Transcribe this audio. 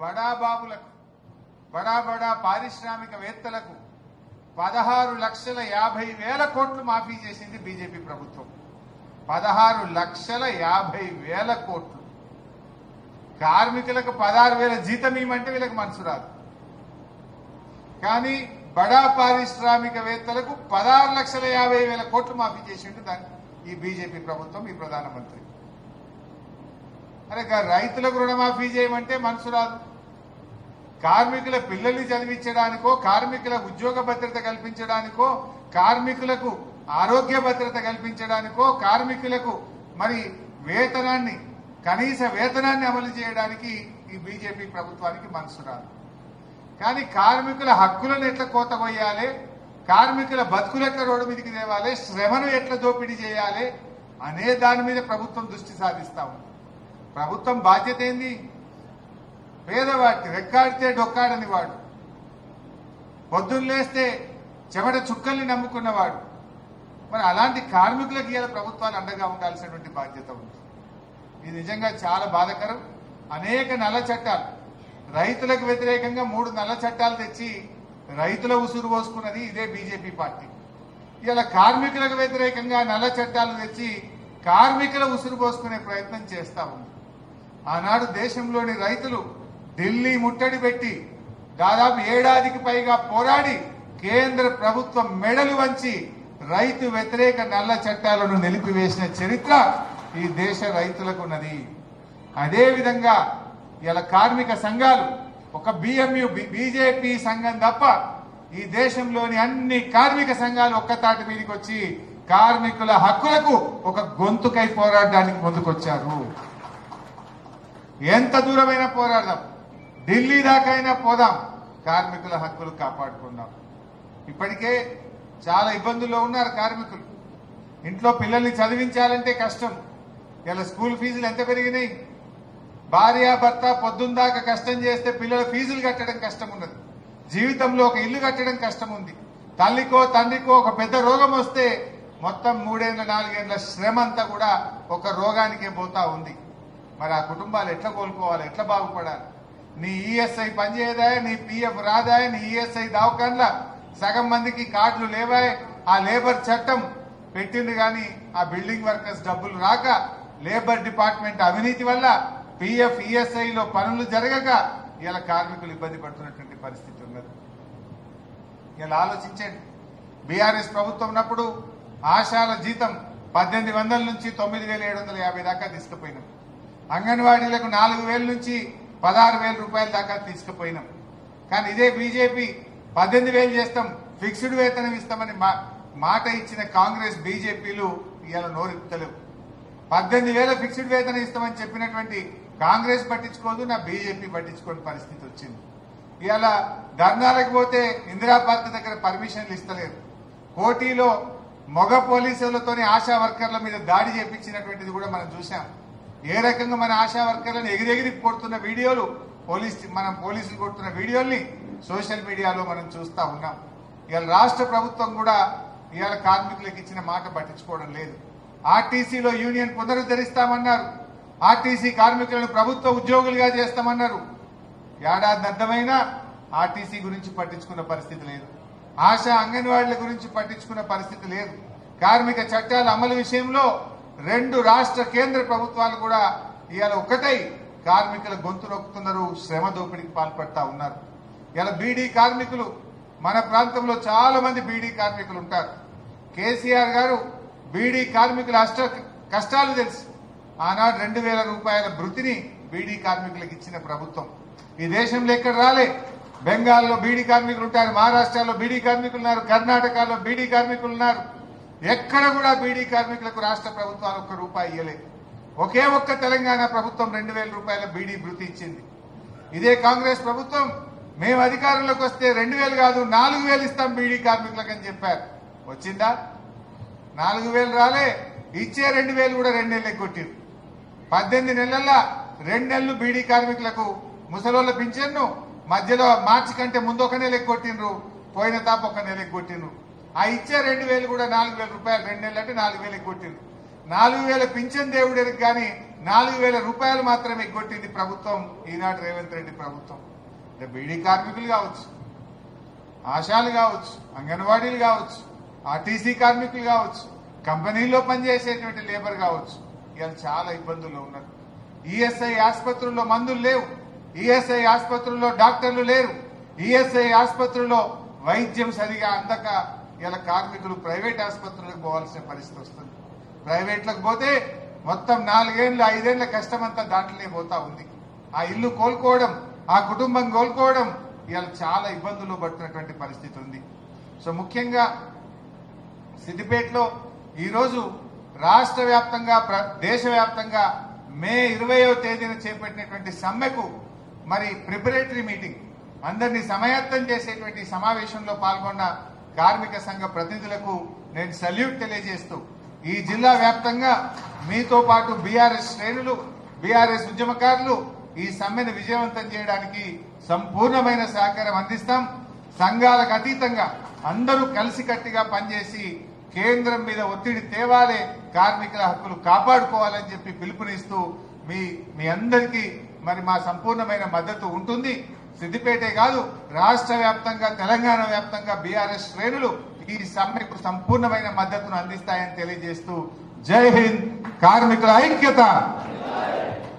బడాబాబులకు బడా బడా పారిశ్రామికవేత్తలకు పదహారు లక్షల యాభై వేల కోట్లు మాఫీ చేసింది బీజేపీ ప్రభుత్వం. పదహారు లక్షల యాభై వేల కోట్లు. కార్మికులకు పదహారు వేల జీతం ఇవ్వమంటే వీళ్ళకి మనసు రాదు. కానీ బడా పారిశ్రామికవేత్తలకు పదహారు లక్షల యాభై వేల కోట్లు మాఫీ చేసిండు దాన్ని ఈ బీజేపీ ప్రభుత్వం ఈ ప్రధానమంత్రి. అరే రైతులకు రుణమాఫీ చేయమంటే మనసు రాదు. కార్మికుల పిల్లల్ని చదివించడానికో కార్మికుల ఉద్యోగ భద్రత కల్పించడానికో కార్మికులకు ఆరోగ్య భద్రత కల్పించడానికో కార్మికులకు మరి వేతనాన్ని కనీస వేతనాన్ని అమలు చేయడానికి ఈ బీజేపీ ప్రభుత్వానికి మనసు రాదు. కానీ కార్మికుల హక్కులను ఎట్లా కోతగొయ్యాలి కార్మికుల బతుకులెక్క రోడ్డు మీదకి తేవాలి? శ్రమను ఎట్లా దోపిడీ చేయాలి? అనే దాని మీద ప్రభుత్వం దృష్టి సాధిస్తా ఉంది. ప్రభుత్వం బాధ్యత ఏంది? పేదవాడికి రెక్కాడితే డొక్కాడని వాడు. పొద్దున్న లేస్తే చెమట చుక్కల్ని నమ్ముకున్నవాడు. మరి అలాంటి కార్మికులకు ఇవాళ ప్రభుత్వాలు అండగా ఉండాల్సినటువంటి బాధ్యత ఉంది. ఇది నిజంగా చాలా బాధకరం. అనేక నల్ల చట్టాలు. రైతులకు వ్యతిరేకంగా మూడు నల్ల చట్టాలు తెచ్చి రైతుల ఉసురు పోసుకున్నది ఇదే బీజేపీ పార్టీ. ఇలా కార్మికులకు వ్యతిరేకంగా నల్ల చట్టాలు తెచ్చి కార్మికుల ఉసురు పోసుకునే ప్రయత్నం చేస్తా ఉంది. ఆనాడు దేశంలోని రైతులు ఢిల్లీ ముట్టడి పెట్టి దాదాపు ఏడాదికి పైగా పోరాడి కేంద్ర ప్రభుత్వం మెడలు వంచి రైతు వ్యతిరేక నల్ల చట్టాలను నిలిపివేసిన చరిత్ర ఈ దేశ రైతులకున్నది. అదేవిధంగా ఇలా కార్మిక సంఘాలు ఒక బిఎంయు బీజేపీ సంఘం తప్ప ఈ దేశంలోని అన్ని కార్మిక సంఘాలు ఒక్కతాటి మీదకి వచ్చి కార్మికుల హక్కులకు ఒక గొంతుకై పోరాడడానికి ముందుకొచ్చారు. ఎంత దూరమైన పోరాడదాం ఢిల్లీ దాకైనా పోదాం. కార్మికుల హక్కులు కాపాడుకుందాం. ఇప్పటికే చాలా ఇబ్బందుల్లో ఉన్నారు కార్మికులు. ఇంట్లో పిల్లల్ని చదివించాలంటే కష్టం. ఇలా స్కూల్ ఫీజులు ఎంత పెరిగినాయి? భార్య భర్త పొద్దుందాకా కష్టం చేస్తే పిల్లల ఫీజులు కట్టడం కష్టం ఉన్నది జీవితంలో ఒక ఇల్లు కట్టడం కష్టం ఉంది తల్లికో తండ్రికో ఒక పెద్ద రోగం వస్తే మొత్తం మూడేళ్ళ నాలుగేళ్ళ శ్రమ అంతా కూడా ఒక రోగానికే పోతా ఉంది. మరి ఆ కుటుంబాలు ఎట్లా కోలుకోవాలి? ఎట్లా బాగుపడాలి? నీ ఈఎస్ఐ పనిచేయదా నీ పిఎఫ్ రాదా నీ ఈఎస్ఐ దవాఖాన్ల సగం మందికి కార్డులు లేవాయ్. ఆ లేబర్ చట్టం పెట్టింది కానీ ఆ బిల్డింగ్ వర్కర్స్ డబ్బులు రాక లేబర్ డిపార్ట్మెంట్ అవినీతి వల్ల పిఎఫ్ ఈఎస్ఐలో పనులు జరగక ఇలా కార్మికులు ఇబ్బంది పడుతున్నటువంటి పరిస్థితి ఉన్నది. ఇలా ఆలోచించండి. బీఆర్ఎస్ ప్రభుత్వం ఉన్నప్పుడు ఆశాల జీతం పద్దెనిమిది వందల నుంచి తొమ్మిది వేల ఏడు వందల యాభై దాకా తీసుకుపోయినాం. అంగన్వాడీలకు నాలుగు వేల నుంచి పదహారు వేల రూపాయల దాకా తీసుకుపోయినాం. కానీ ఇదే బీజేపీ పద్దెనిమిది వేలు చేస్తాం ఫిక్స్డ్ వేతనం ఇస్తామని మా మాట ఇచ్చిన కాంగ్రెస్ బీజేపీలు ఇలా నోరెత్తలేవు. పద్దెనిమిది వేల ఫిక్స్డ్ వేతనం ఇస్తామని చెప్పినటువంటి కాంగ్రెస్ పట్టించుకోదు నా బీజేపీ పట్టించుకోని పరిస్థితి వచ్చింది. ఇవాళ ధర్నాలకు పోతే ఇందిరా పార్క్ దగ్గర పర్మిషన్లు ఇస్తలేరు. కోటీలో మగ పోలీసులతోని ఆశా వర్కర్ల మీద దాడి చేపించినటువంటిది కూడా మనం చూసాం ఏ రకంగా మన ఆశా వర్కర్లను ఎగిరెగిరి కొడుతున్న వీడియోలు పోలీస్ మనం పోలీసులు కొడుతున్న వీడియోల్ని సోషల్ మీడియాలో మనం చూస్తా ఉన్నాం. ఇవాళ రాష్ట్ర ప్రభుత్వం కూడా ఇవాళ కార్మికులకు ఇచ్చిన మాట పట్టించుకోవడం లేదు. ఆర్టీసీలో యూనియన్ పునరుద్ధరిస్తామన్నారు. ఆర్టీసీ కార్మికులను ప్రభుత్వ ఉద్యోగులుగా చేస్తామన్నారు. ఏడాది అర్థమైనా ఆర్టీసీ గురించి పట్టించుకున్న పరిస్థితి లేదు. ఆశా అంగన్వాడీల గురించి పట్టించుకున్న పరిస్థితి లేదు. కార్మిక చట్టాల అమలు విషయంలో రెండు రాష్ట్ర కేంద్ర ప్రభుత్వాలు కూడా ఇవాళ ఒకటై కార్మికుల గొంతు నొక్కుతున్నారు శ్రమ దోపిడీకి పాల్పడతా ఉన్నారు. ఇలా బీడీ కార్మికులు మన ప్రాంతంలో చాలా మంది బీడీ కార్మికులు ఉంటారు. కేసీఆర్ గారు బీడీ కార్మికుల అష్ట కష్టాలు తెలుసు. ఆనాడు రెండు వేల రూపాయల భృతిని బీడీ కార్మికులకు ఇచ్చిన ప్రభుత్వం. ఈ దేశంలో ఎక్కడ రాలే. బెంగాల్లో బీడీ కార్మికులు ఉంటారు మహారాష్ట్రలో బీడీ కార్మికులు ఉన్నారు కర్ణాటకలో బీడీ కార్మికులు ఉన్నారు. ఎక్కడ కూడా బీడీ కార్మికులకు రాష్ట్ర ప్రభుత్వాలు ఒక్క రూపాయి ఇవ్వలేదు ఒకే ఒక్క తెలంగాణ ప్రభుత్వం రెండు వేల రూపాయల బీడీ భృతి ఇచ్చింది. ఇదే కాంగ్రెస్ ప్రభుత్వం. మేము అధికారంలోకి వస్తే రెండు వేలు కాదు నాలుగు వేలు ఇస్తాం బీడీ కార్మికులకు అని చెప్పారు. వచ్చిందా? నాలుగు వేలు రాలే ఇచ్చే రెండు వేలు కూడా రెండు నెలలు కొట్టిరు. పద్దెనిమిది నెలల్లో రెండు నెలలు బీడీ కార్మికులకు ముసలోళ్ళ పింఛన్ను మధ్యలో మార్చి కంటే ముందు ఒక నెల కొట్టిండ్రు పోయిన తాప ఒక నెల కొట్టిండ్రు. ఆ ఇచ్చే రెండు వేలు కూడా నాలుగు వేల రూపాయలు రెండు నెలలు అంటే నాలుగు వేలు కొట్టిండ్రు నాలుగు వేల పింఛన్ దేవుడికి కానీ నాలుగు వేల రూపాయలు మాత్రమే ఎగ్గొట్టింది ప్రభుత్వం ఈనాడు రేవంత్ రెడ్డి ప్రభుత్వం. అంటే బీడీ కార్మికులు కావచ్చు ఆశాలు కావచ్చు అంగన్వాడీలు కావచ్చు ఆర్టీసీ కార్మికులు కావచ్చు కంపెనీల్లో పనిచేసేటువంటి లేబర్ కావచ్చు ఇవాళ చాలా ఇబ్బందుల్లో ఉన్నారు. ఈఎస్ఐ ఆసుపత్రుల్లో మందులు లేవు ఈఎస్ఐ ఆసుపత్రుల్లో డాక్టర్లు లేరు ఈఎస్ఐ ఆసుపత్రుల్లో వైద్యం సరిగా అందక ఇలా కార్మికులు ప్రైవేట్ ఆసుపత్రులకు పోవాల్సిన పరిస్థితి వస్తుంది. ప్రైవేట్లకు పోతే మొత్తం నాలుగేళ్ళు ఐదేళ్ళ కష్టమంతా దాంట్లోనే పోతా ఉంది. ఆ ఇల్లు కోలుకోవడం ఆ కుటుంబం కోలుకోవడం ఇవాళ చాలా ఇబ్బందులు పడుతున్నటువంటి పరిస్థితి ఉంది. సో ముఖ్యంగా సిద్దిపేటలో ఈరోజు రాష్ట్ర వ్యాప్తంగా ప్ర- దేశవ్యాప్తంగా మే ఇరవయో తేదీన చేపట్టినటువంటి సమ్మెకు మరి ప్రిపరేటరీ మీటింగ్ అందరినీ సమాయత్తం చేసేటువంటి సమావేశంలో పాల్గొన్న కార్మిక సంఘ ప్రతినిధులకు నేను సల్యూట్ తెలియజేస్తూ ఈ జిల్లా వ్యాప్తంగా మీతో పాటు బీఆర్ఎస్ శ్రేణులు బీఆర్ఎస్ ఉద్యమకారులు ఈ సమ్మెను విజయవంతం చేయడానికి సంపూర్ణమైన సహకారం అందిస్తాం. సంఘాలకు అతీతంగా అందరూ కలిసికట్టుగా పనిచేసి కేంద్రం మీద ఒత్తిడి తేవాలే కార్మికుల హక్కులు కాపాడుకోవాలని చెప్పి పిలుపునిస్తూ మీ మీ అందరికీ మరి మా సంపూర్ణమైన మద్దతు ఉంటుంది. సిద్దిపేటే కాదు రాష్ట్ర వ్యాప్తంగా తెలంగాణ వ్యాప్తంగా బీఆర్ఎస్ శ్రేణులు ఈ సమ్మెకు సంపూర్ణమైన మద్దతును అందిస్తాయని తెలియజేస్తూ జై హింద్ కార్మికుల ఐక్యత.